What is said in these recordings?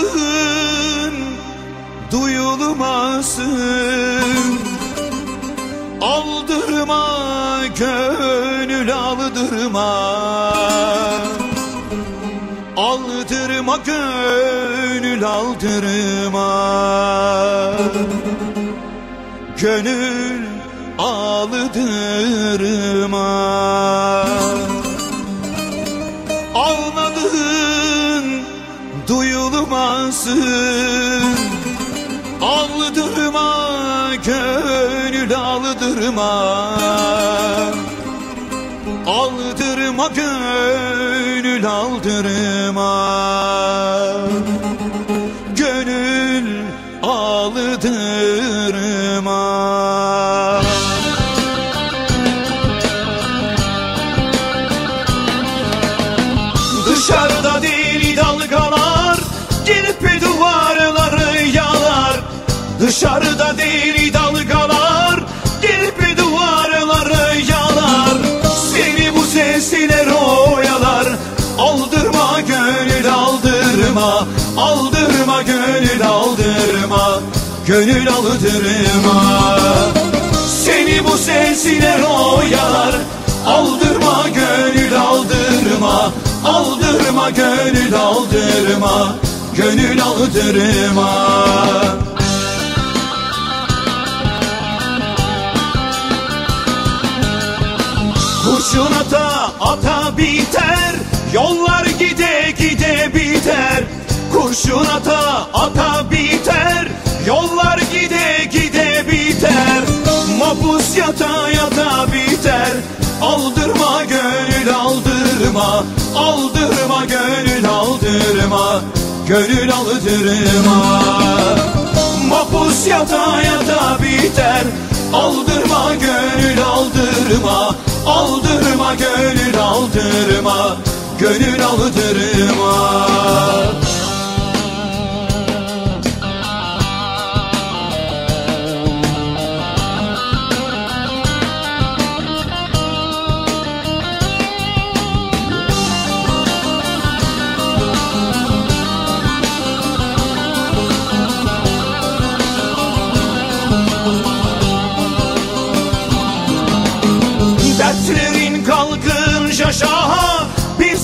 Ağladığın duyulmasın Aldırma gönül aldırma. Aldırma gönül aldırma. Gönül aldırma aldırma Aldırma gönül aldırma. Gönül aldırma. Dışarıda deli dalgalar Gelip duvarları yalar. Dışarıda Gönül aldırma Seni bu sesler oyalar Aldırma gönül aldırma Aldırma gönül aldırma Gönül aldırma Kurşun ata ata biter Yollar gide gide biter. Kurşun ata ata biter Yollar gide gide biter Mapus yata yata biter. Aldırma gönül aldırma Aldırma gönül aldırma Gönül aldırma. Mapus yata yata biter Aldırma gönül aldırma Aldırma gönül aldırma Gönül aldırma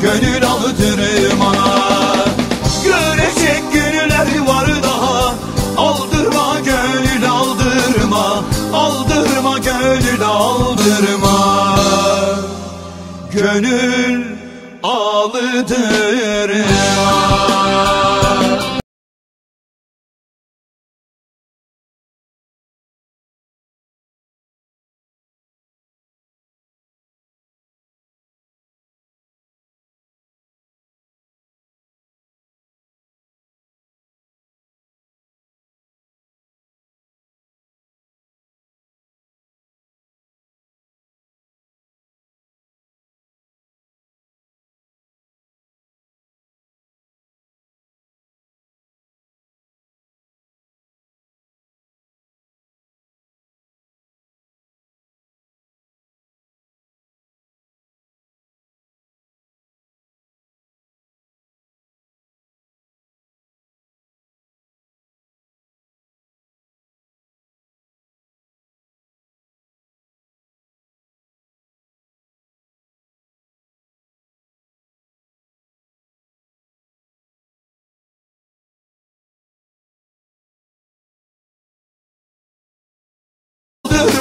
Gönül aldırma Görecek günler var daha. Aldırma gönül aldırma. Aldırma gönül aldırma. Gönül aldırma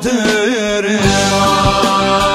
Gönül aldırma